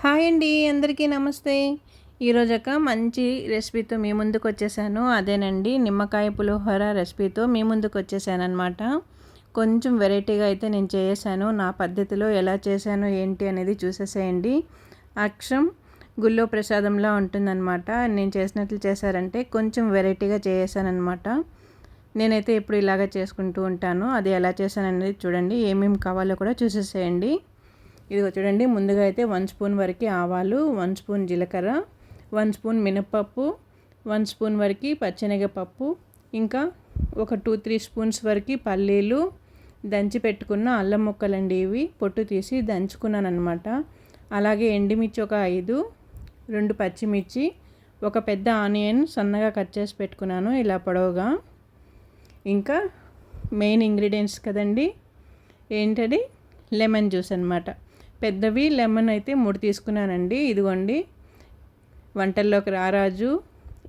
Hi అండి అందరికీ నమస్తే. ఈరోజు ఒక మంచి రెసిపీతో మీ ముందుకు వచ్చేసాను. అదేనండి నిమ్మకాయ పులిహోర రెసిపీతో మీ ముందుకు వచ్చేసాను అనమాట కొంచెం వెరైటీగా అయితే నేను చేసాను. నా పద్ధతిలో ఎలా చేశాను ఏంటి అనేది చూసేసేయండి. అక్షం గుళ్ళో ప్రసాదంలా ఉంటుందన్నమాట. నేను చేసినట్లు చేశారంటే కొంచెం వెరైటీగా చేసానమాట నేనైతే ఎప్పుడు ఇలాగ చేసుకుంటూ ఉంటాను. అది ఎలా చేశాననేది చూడండి. ఏమేమి కావాలో కూడా చూసేసేయండి. ఇదిగో చూడండి ముందుగా అయితే వన్ స్పూన్ వరకు ఆవాలు వన్ స్పూన్ జీలకర్ర వన్ స్పూన్ మినప్పప్పు వన్ స్పూన్ వరకు పచ్చనగపప్పు ఇంకా ఒక టూ త్రీ స్పూన్స్ వరకు పల్లీలు దంచి పెట్టుకున్న అల్లం ముక్కలండి ఇవి. పొట్టు తీసి దంచుకున్నాను అనమాట అలాగే ఎండిమిర్చి ఒక ఐదు రెండు పచ్చిమిర్చి ఒక పెద్ద ఆనియన్ సన్నగా కట్ చేసి పెట్టుకున్నాను ఇలా పొడవుగా. ఇంకా మెయిన్ ఇంగ్రీడియంట్స్ కదండి ఏంటది? లెమన్ జ్యూస్ అనమాట పెద్దవి లెమన్ అయితే మూడు తీసుకున్నానండి. ఇదిగోండి. వంటల్లోకి రారాజు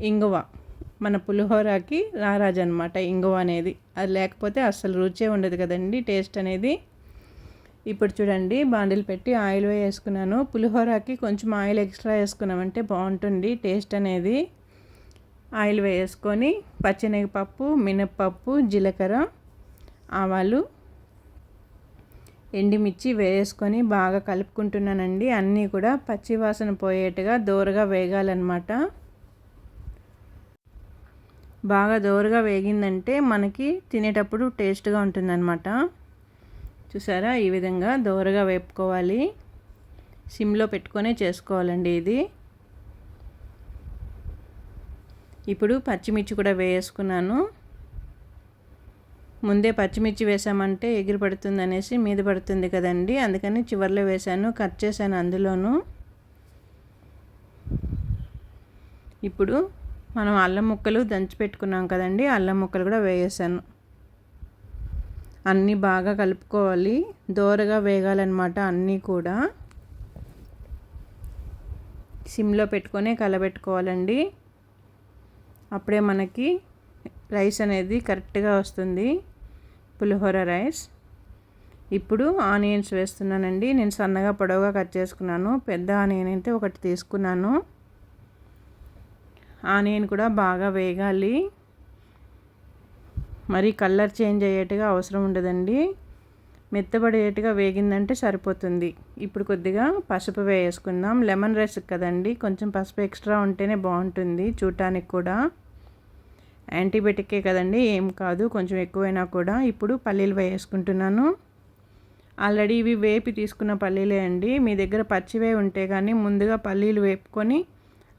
ఇంగువ. మన పులిహోరకి రారాజు అనమాట ఇంగువ అనేది. అది లేకపోతే అస్సలు రుచే ఉండదు కదండి టేస్ట్ అనేది. ఇప్పుడు చూడండి బాండిల్ పెట్టి ఆయిల్ వేసుకున్నాను. పులిహోరకి కొంచెం ఆయిల్ ఎక్స్ట్రా వేసుకున్నామంటే బాగుంటుంది టేస్ట్ అనేది. ఆయిల్ వేసుకొని పచ్చెనగపప్పు మినప్పప్పు జీలకర్ర ఆవాలు ఎండిమిర్చి వేసుకొని బాగా కలుపుకుంటున్నానండి. అన్నీ కూడా పచ్చివాసన పోయేట్టుగా దోరగా వేగాలన్నమాట. బాగా దోరగా వేగిందంటే మనకి తినేటప్పుడు టేస్ట్గా ఉంటుందన్నమాట. చూసారా? ఈ విధంగా దోరగా వేపుకోవాలి. సిమ్లో పెట్టుకొనే చేసుకోవాలండి ఇది. ఇప్పుడు పచ్చిమిర్చి కూడా వేసుకున్నాను. ముందే పచ్చిమిర్చి వేసామంటే ఎగిరి పడుతుంది అనేసి మీద పడుతుంది కదండి. అందుకని చివరిలో వేసాను కట్ చేశాను అందులోనూ. ఇప్పుడు మనం అల్లం ముక్కలు దంచి పెట్టుకున్నాం కదండి అల్లం ముక్కలు కూడా వేసాను అన్నీ బాగా కలుపుకోవాలి దోరగా వేగాలన్నమాట అన్నీ కూడా. సిమ్లో పెట్టుకొని కలబెట్టుకోవాలండి. అప్పుడే మనకి రైస్ అనేది కరెక్ట్గా వస్తుంది. పులిహోర రైస్. ఇప్పుడు ఆనియన్స్ వేస్తున్నానండి. నేను సన్నగా పొడవుగా కట్ చేసుకున్నాను. పెద్ద ఆనియన్ అయితే ఒకటి తీసుకున్నాను. ఆనియన్ కూడా బాగా వేగాలి. మరి కలర్ చేంజ్ అయ్యేట్టుగా అవసరం ఉండదండి. మెత్తబడేట్టుగా వేగిందంటే సరిపోతుంది. ఇప్పుడు కొద్దిగా పసుపు వేసుకుందాం. లెమన్ రైస్ కదండి. కొంచెం పసుపు ఎక్స్ట్రా ఉంటేనే బాగుంటుంది. చూడటానికి కూడా. యాంటీబయాటికే కదండి ఏం కాదు కొంచెం ఎక్కువైనా కూడా. ఇప్పుడు పల్లీలు వేసుకుంటున్నాను. ఆల్రెడీ ఇవి వేపి తీసుకున్న పల్లీలే అండి. మీ దగ్గర పచ్చివే ఉంటే కానీ ముందుగా పల్లీలు వేపుకొని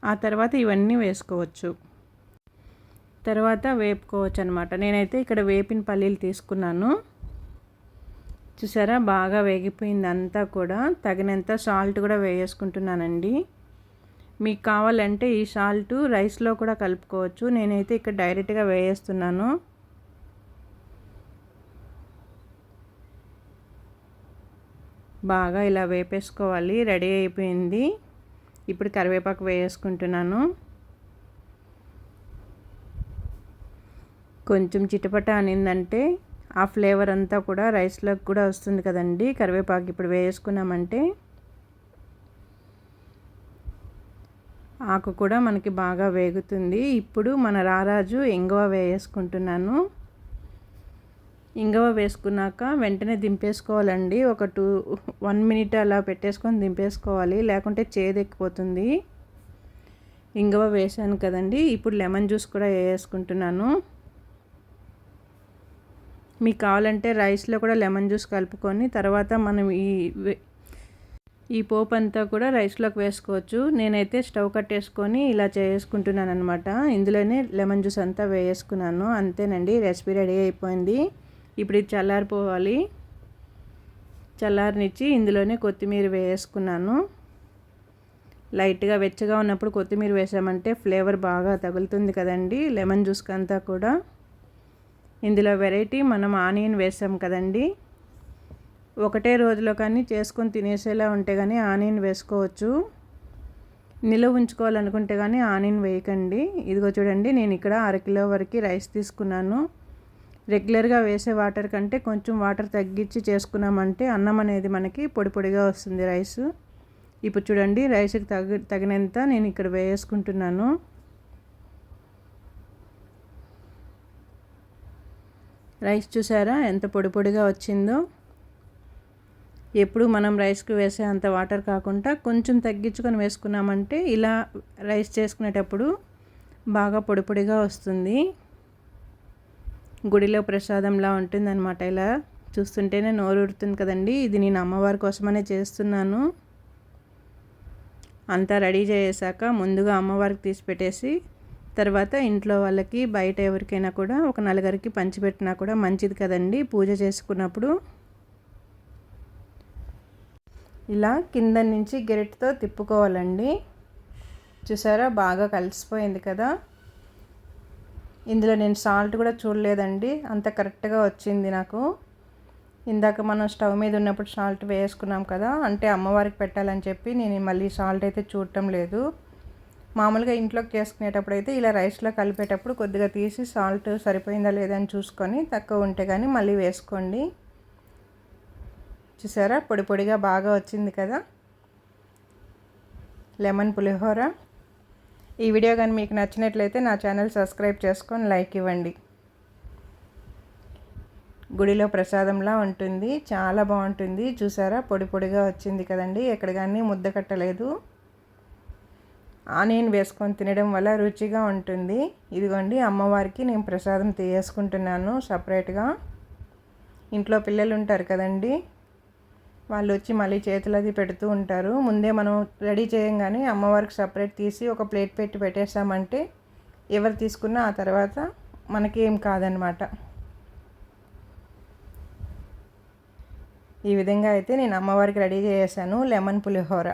ఆ తర్వాత ఇవన్నీ వేసుకోవచ్చు. తర్వాత వేపుకోవచ్చు అనమాట నేనైతే ఇక్కడ వేపిన పల్లీలు తీసుకున్నాను. చూసారా? బాగా వేగిపోయింది అంతా కూడా. తగినంత సాల్ట్ కూడా వేసుకుంటున్నానండి మీకు కావాలంటే ఈ సాల్ట్ రైస్లో కూడా కలుపుకోవచ్చు. నేనైతే ఇక్కడ డైరెక్ట్గా వేయేస్తున్నాను. బాగా ఇలా వేపేసుకోవాలి. రెడీ అయిపోయింది. ఇప్పుడు కరివేపాకు వేసుకుంటున్నాను. కొంచెం చిటపట అనిందంటే ఆ ఫ్లేవర్ అంతా కూడా రైస్లోకి కూడా వస్తుంది కదండి. కరివేపాకు ఇప్పుడు వేసుకున్నామంటే ఆకు కూడా మనకి బాగా వేగుతుంది. ఇప్పుడు మన రారాజు ఇంగవ వేసుకుంటున్నాను ఇంగవ వేసుకున్నాక వెంటనే దింపేసుకోవాలండి. ఒక టూ వన్ మినిట్ అలా పెట్టేసుకొని దింపేసుకోవాలి. లేకుంటే చేదెక్కిపోతుంది ఇంగవ వేసాను కదండి. ఇప్పుడు లెమన్ జ్యూస్ కూడా వేసుకుంటున్నాను మీకు కావాలంటే రైస్లో కూడా లెమన్ జ్యూస్ కలుపుకొని తర్వాత మనం ఈ ఈ పోపు అంతా కూడా రైస్లోకి వేసుకోవచ్చు. నేనైతే స్టవ్ కట్టేసుకొని ఇలా చేసుకుంటున్నాను అనమాట ఇందులోనే లెమన్ జ్యూస్ అంతా వేసుకున్నాను. అంతేనండి రెసిపీ రెడీ అయిపోయింది. ఇప్పుడు ఇది చల్లారిపోవాలి. చల్లారినిచ్చి ఇందులోనే కొత్తిమీర వేసుకున్నాను. లైట్గా వెచ్చగా ఉన్నప్పుడు కొత్తిమీర వేసామంటే ఫ్లేవర్ బాగా తగులుతుంది కదండి లెమన్ జ్యూస్కి అంతా కూడా. ఇందులో వెరైటీ మనం ఆనియన్ వేసాం కదండీ. ఒకటే రోజులో కానీ చేసుకొని తినేసేలా ఉంటే కానీ ఆనియన్ వేసుకోవచ్చు. నిలువ ఉంచుకోవాలనుకుంటే కానీ ఆనియన్ వేయకండి. ఇదిగో చూడండి నేను ఇక్కడ అరకిలో వరకు రైస్ తీసుకున్నాను. రెగ్యులర్గా వేసే వాటర్ కంటే కొంచెం వాటర్ తగ్గించి చేసుకున్నామంటే అన్నం అనేది మనకి పొడి పొడిగా వస్తుంది రైస్. ఇప్పుడు చూడండి రైస్కి తగి తగినంత నేను ఇక్కడ వేసుకుంటున్నాను. రైస్ చూసారా ఎంత పొడి పొడిగా వచ్చిందో. ఎప్పుడు మనం రైస్కి వేసే అంత వాటర్ కాకుండా కొంచెం తగ్గించుకొని వేసుకున్నామంటే ఇలా రైస్ చేసుకునేటప్పుడు బాగా పొడి పొడిగా వస్తుంది. గుడిలో ప్రసాదంలా ఉంటుందన్నమాట ఇలా. చూస్తుంటేనే నోరు ఉడుతుంది కదండి. ఇది నేను అమ్మవారి కోసమనే చేస్తున్నాను. అంతా రెడీ చేసాక ముందుగా అమ్మవారికి తీసి పెట్టేసి తర్వాత ఇంట్లో వాళ్ళకి బయట ఎవరికైనా కూడా ఒక నలుగురికి పంచిపెట్టినా కూడా మంచిది కదండి. పూజ చేసుకున్నప్పుడు ఇలా కింద నుంచి గెరెట్తో తిప్పుకోవాలండి. చూసారా? బాగా కలిసిపోయింది కదా? ఇందులో నేను సాల్ట్ కూడా చూడలేదండి. అంత కరెక్ట్గా వచ్చింది నాకు. ఇందాక మనం స్టవ్ మీద ఉన్నప్పుడు సాల్ట్ వేసుకున్నాం కదా? అంటే అమ్మవారికి పెట్టాలని చెప్పి నేను మళ్ళీ సాల్ట్ అయితే చూడటం లేదు. మామూలుగా ఇంట్లోకి చేసుకునేటప్పుడు అయితే ఇలా రైస్లో కలిపేటప్పుడు కొద్దిగా తీసి సాల్ట్ సరిపోయిందా లేదా అని చూసుకొని తక్కువ ఉంటే కానీ మళ్ళీ వేసుకోండి. చూసారా? పొడి పొడిగా బాగా వచ్చింది కదా? లెమన్ పులిహోర. ఈ వీడియో కానీ మీకు నచ్చినట్లయితే నా ఛానల్ సబ్స్క్రైబ్ చేసుకొని లైక్ ఇవ్వండి. గుడిలో ప్రసాదంలా ఉంటుంది. చాలా బాగుంటుంది. చూసారా? పొడి పొడిగా వచ్చింది కదండి. ఎక్కడ కానీ ముద్ద కట్టలేదు. ఆనియన్ వేసుకొని తినడం వల్ల రుచిగా ఉంటుంది. ఇదిగోండి అమ్మవారికి నేను ప్రసాదం తీసుకుంటున్నాను సపరేట్గా. ఇంట్లో పిల్లలు ఉంటారు కదండి. వాళ్ళు వచ్చి మళ్ళీ చేతులు అది పెడుతూ ఉంటారు. ముందే మనం రెడీ చేయంగానే అమ్మవారికి సపరేట్ తీసి ఒక ప్లేట్ పెట్టి పెట్టేసామంటే ఎవరు తీసుకున్నా ఆ తర్వాత మనకేం కాదనమాట. ఈ విధంగా అయితే నేను అమ్మవారికి రెడీ చేసాను లెమన్ పులిహోర.